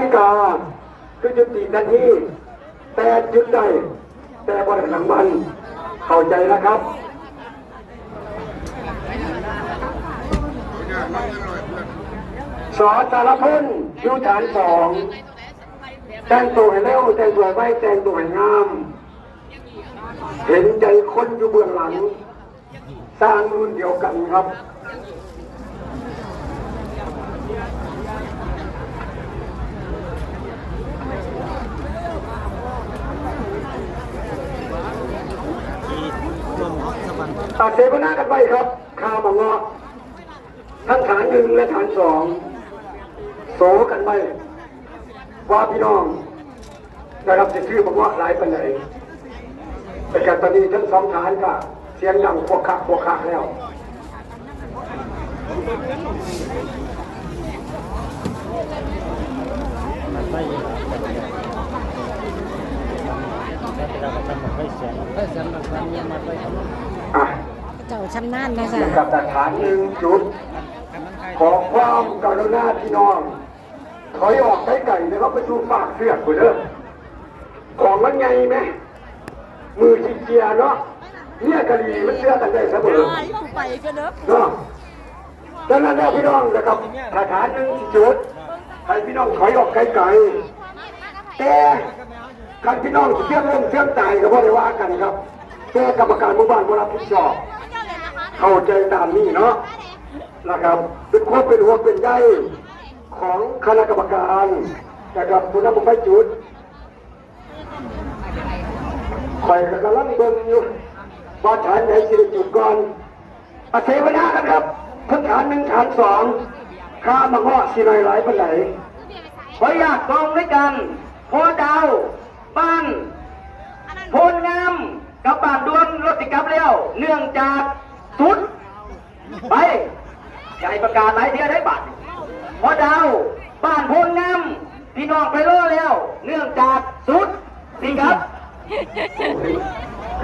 นาฬิกาคือจุดตีนาทีแต่จุดใดแต่บริษัทมันเข้าใจนะครับสอสารพันยู่ฐานสองแต่งตัวให้เร็วแต่งตัวให้แต่งตัวให้งาม เห็นใจคนอยู่เบื้องหลัง สร้างรุ่นเดียวกันครับ ตัดเสวนากันไปครับข้าวมาเงะทั้งฐานหนึ่งและฐานสองโสกันไปว่าพี่น้องนะครับจะชื่อมาเงาหลายปันไหนแต่การตอนนี้ทั้งสองฐานก็เสียงดังพวกคักพวกคักแล้วอะ เจ้าชำนาญนะนะคคะรับแต่ฐานหนึ่งจุด ขอความกรุณาพี่น้องถอยออกไก่ไก่นะครับไปดูปากเสือกกูเด้อของมันไงไหมมือขี้เกียจเนาะเนี่ยกะหรี่มันเสื้อตั้งแต่เสมอไปกันเนอะเนาะดังนั้นแล้วพี่น้องนะครับถ้าฐานหนึ่งจุดให้พี่น้องถอยออกไก่ไก่แต่การพี่น้องเชื่อมเรื่องเชื่อมตายก็เพราะได้ว่ากันครับแต่กรรมการหมู่บ้านบ่รับผิดชอบ เข้าใจตามนี้เนาะนะครับเป็นความเป็นหัวเป็นใยของคณะกรรมการนะครับคุณน้ำไม่จุดคอยกำลังเบิ่งอยู่ว่าฐานไหนสิได้จุดก่อนอาเสวนากันครับทั้งฐานหนึ่งฐานสองข้ามาเงาะสิหน่อยหลายปันไหนขออนุญาตกองด้วยกันโพดาวบ้านโพนงามกับบ้านดวนรถติดกับเลี้ยวเนื่องจาก สุดไปอย่าให้ประกาศหลายเทียได้บัตรพอดาว บ้านโพนงามพี่น้องไปรอแล้ว เนื่องจากสุดนี่ครับ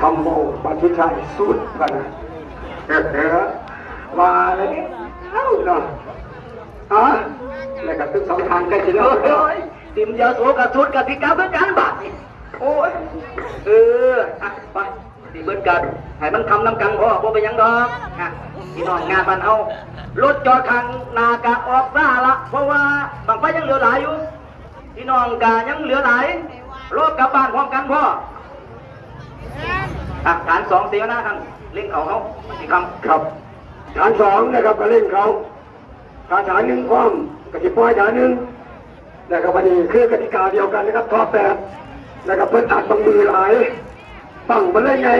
คำโมบันทิชัยสุดกันนะเออมาเลยเอ้าเนาะอะแล้วก็ทั้งสองทางใกล้จะโอเลิกแล้ว้ยติมยาโสกับสุดกับพี่กับเพื่อนกันบัตรนี่โอ้ยเอออะไป สิเบิดกันให้มันทำน้ำกังพ่อพ่อไปยังดอกอะพี่น้องงานบ้านเฮารถจอดทางนากะออกซ่าละเพราะว่าบางไฟยังเหลือหลายอยู่พี่น้องกะยังเหลือหลายรถกลับบ้านพร้อมกันพ่อฐานสองเสียนะท่านเล่นเขาเขาสิคำครับฐานสองนะครับก็เล่นเขาฐานฐานหนึ่งความกติปล่อยฐานหนึ่งนะครับวันนี้คือกติกาเดียวกันนะครับทอแปดนะครับเพิ่นอัดบางมือหลาย ฟังมันเลยไง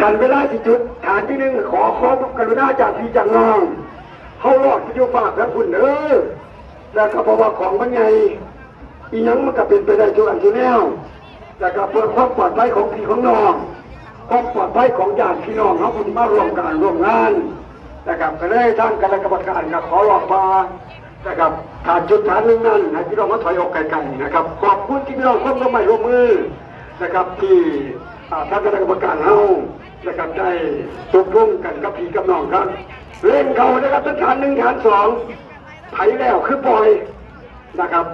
กันเวลาที่จุด ฐานที่หนึ่งขอขอกรุณาจากพี่จากน้องเขาหลอดที่อยู่ฝากแล้วคุณเด้อแล้วก็เพราะว่าของมันไงอีหยังมันก็เป็นไปได้ทุกอันทุกแนวแล้วก็เพื่อความปลอดภัยของพี่ของน้องความปลอดภัยของญาติพี่น้องเขาคุณมาร่วมการร่วมงานนะครับก็เลยท่านคณะกรรมการก็ขอร้องมานะครับการจุดฐานหนึ่งนั้นให้พี่น้องมาถอยออกไกลๆนะครับขอบคุณที่พี่น้องร่วมร่วมร่วมมือ นะครับที่ท่านคณะกรรมการเฮานะครับได้ตกลงกันกับพี่กับน้องครับ เล่นเขานะครับทั้งฐานหนึ่งฐานสองไถแล้วคือปล่อยนะครับ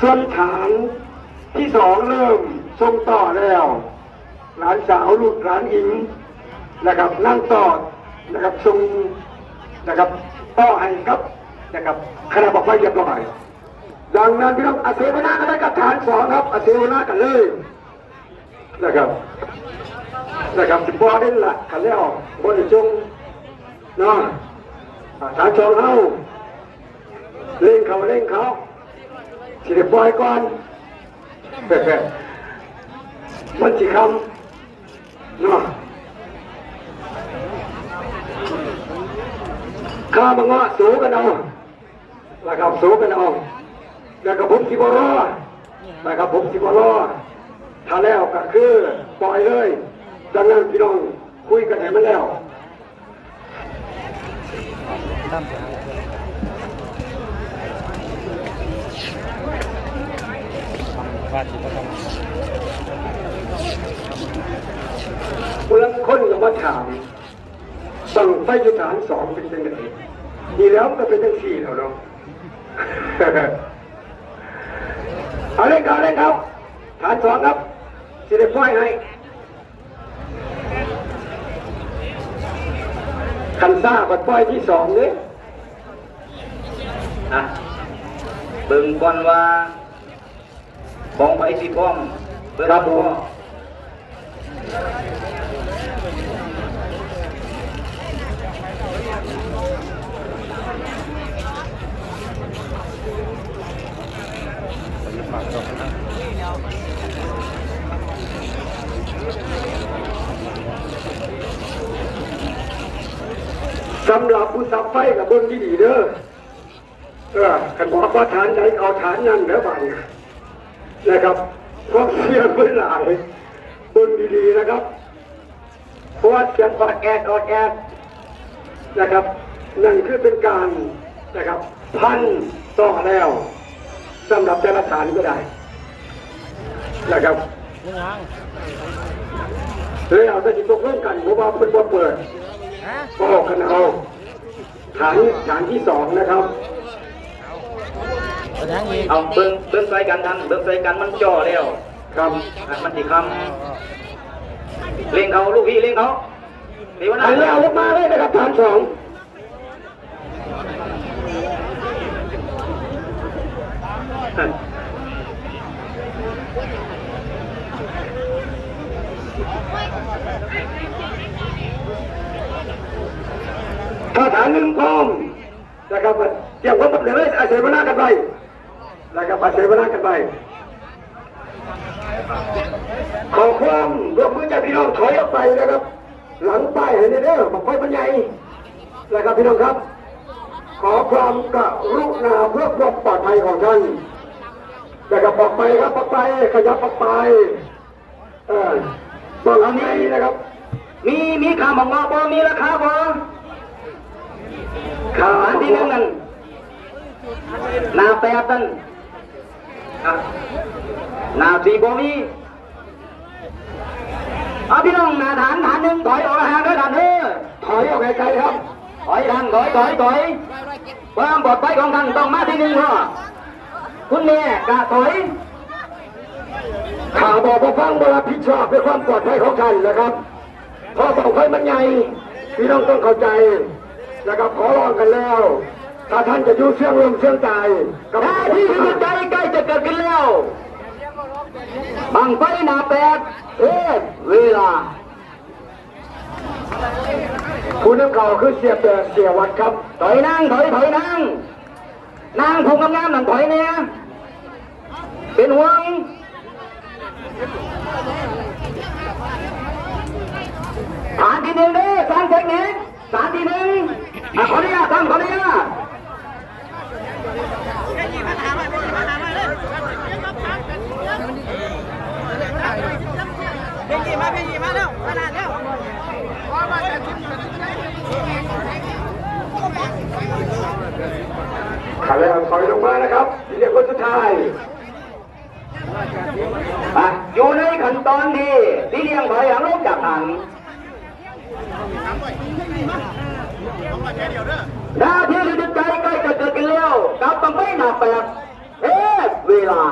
ส่วนฐานที่สองเริ่มทรงต่อแล้ว หลานสาวลูกหลานหญิงนะครับนั่งต่อนะครับทรงนะครับต่อให้ครับนะครับคณะบอกไว้เรียบร้อย ดังนั้นพี่น้องอาเสวนากันได้กับฐานสองครับอาเสวนากันเลยนะครับนะครับสิบอได้ละกันแล้วบนจงเนาะอ่าฐานสองเฮาเล่งเขาเล่งเขาสิได้ปล่อยก่อนมันสิคำเนาะข้ามังงะสูกันเอาแล้วครับสูกันเอา แล้วก็ผมสิบรอแล้วก็ผมสิบรอถ้าแล้วก็คือปล่อยเลยดังนั้นพี่น้องคุยกันให้มันแล้วเมื่อคนก็มาถามสั่งไฟยุทธานสองเป็นยังไงดีแล้วก็เป็นยังสี่แล้วเนาะ เอาเล่นเขาเล่นเขาฐานสองครับสิได้ปล่อยให้คันซ่าบัดปล่อยที่สองเนี่ยอะเบิ่งก่อนว่าของไปสิพร้อมเบิ่งครับผม สำหรับผู้สับไฟกับเบิ้งที่ดีเด้อเออ ขันบอกว่าฐานไหนเอาฐานนั่นเด้อบ่ายนะครับเพราะเสียงไม่หลายเบิ้งดีๆนะครับเพราะว่าเสียงออดแอดออดแอดนะครับนั่นคือเป็นการนะครับ พันต่อแล้วสำหรับแต่ละฐานก็ได้นะครับเลยเอาแต่จิตตกลงกันเพราะว่าเป็นว่าเปิดก็ออกกันเอาฐานฐานที่สองนะครับ เอาเบิ่งเบิ่งใส่กันทันเบิ่งใส่กันมันจ่อแล้วครับอะมันสิคำเล่งเขาลูกพี่เล่งเขาเดี๋ยวนะฐานแล้วลงมาเลยนะครับฐานสองถ้าฐานหนึ่งพร้อมนะครับเตรียมความพร้อมเลยอาศัยเวลากันไป นะครับอาศัยเวลากันไป ขอความร่วมมือจากพี่น้องถอยออกไปนะครับ หลังป้ายเห็นเด้อบอกไฟมันใหญ่นะครับพี่น้องครับ ขอความกรุณาเพื่อความปลอดภัยของท่านนะครับออกไปครับออกไปขยับออกไปเออต้องทำนี้นะครับ มีมีคำบอกว่าบ่มีราคาบ่ขาอันที่หนึ่งนั่นนาแปดนั่น นาสี่บ่มีเอาพี่น้องนาฐานฐานหนึ่งถอยออกห่างด้วยฐานเด้อถอยออกไกลๆครับถอยทางถอยถอยถอยความปลอดภัยของท่านต้องมาที่หนึ่งพ่อคุณแม่กะถอยข่าวบอกว่าฟังบรับผิดชอบในความปลอดภัยของท่านนะครับเพราะบอกไฟมันใหญ่พี่น้องต้องเข้าใจนะครับขอร้องกันแล้ว ถ้าท่านจะยู่เชื่องลมเชื่องใจกับหน้าที่ที่ใจกล้จะ เกิดขึ้นแล้วบังไฟหนาแปดเทศเวลาคุณน้ำเก่าคือเสียเปเสียวัดครับ ถอยนั่งถอยถอยนั่งนางผูกำงามๆนั่งถอยเนี่ยเป็นห่วงฐานที่หนึ่งเด้อสร้างเทคนิคฐานที่หนึ่งขออนุญาตตั้งขออนุญาต เพลงกี่มาเพลงกี่มาเร็วขนาดเร็ว ขันแล้วถอยลงมานะครับเรียกคนสุดท้าย อะอยู่ในขั้นตอนที่ที่เลี้ยงถอยหลังลงจากฐานหน้าที่ที่ใจใกล้จะเกิดขึ้นแล้วกลับมาไม่หนักแบบเอ๊ะเวลา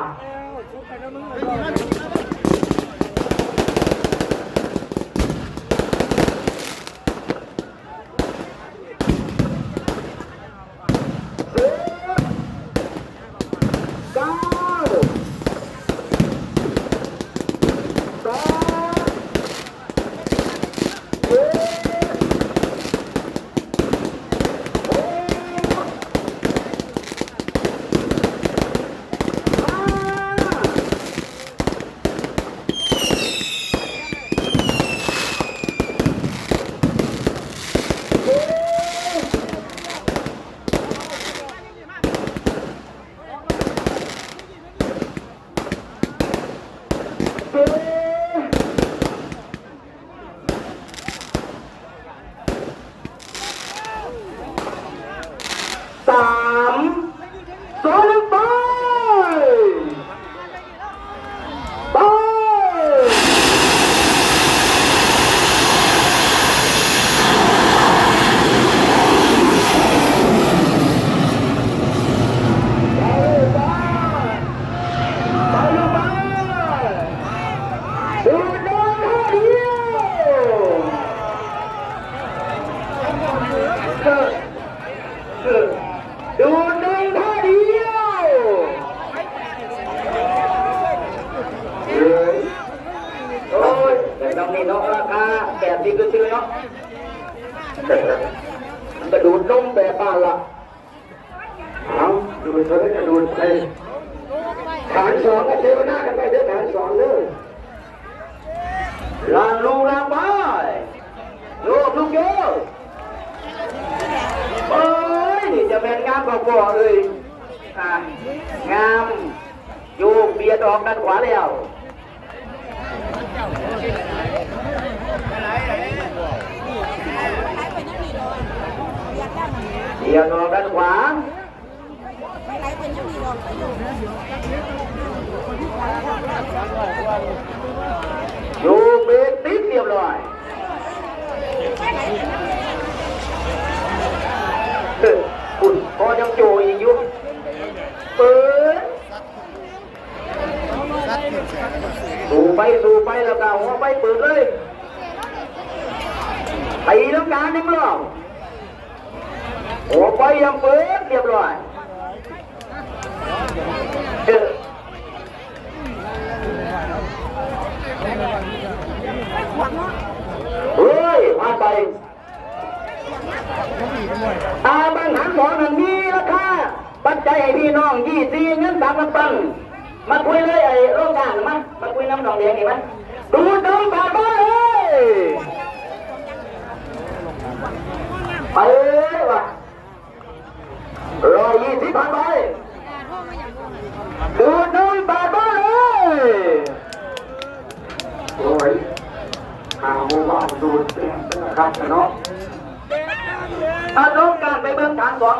แบบนี้ก็เชื่อเนาะนกระดูดนมแบบบ้านละเอาดูเธอกระดูดไปฐานสองก็เจทหน้ากันไปเด้อฐานสองเด้อลางลูลางไปลูกลูกเยอะเอ้ยจะเป็นงามกว่าเลยงามโยกเบียดออกด้านขวาแล้ว เบียงออกด้านขวา อยู่เบรกติดเรียบร้อยเออคุณพอยังโจอีกอยู่เปิดสู่ไปสู่ไปแล้วก็หัวไปเปิดเลยตีน้ำการหนึ่งรอบหัว ไปยังเปิดเรียบร้อยเออเฮ้ยมาไปตาบังหันสอนันมีราคาปัจจัยให้พี่น้องยี่สี่เงินสามพันปังมาคุยเลยไอ้โรงงานมามาคุยน้ำหนองเดียงนี่มั้ยดูดูบาทบ้าเลยไปเลยว่ะ ร้อยยี่สิบพันใบดูดูบาทบ้าเลยโอ้ยข่าว่าดูดเต็มนะครับเนาะอาต้องการไปเบิ่งฐานสองเล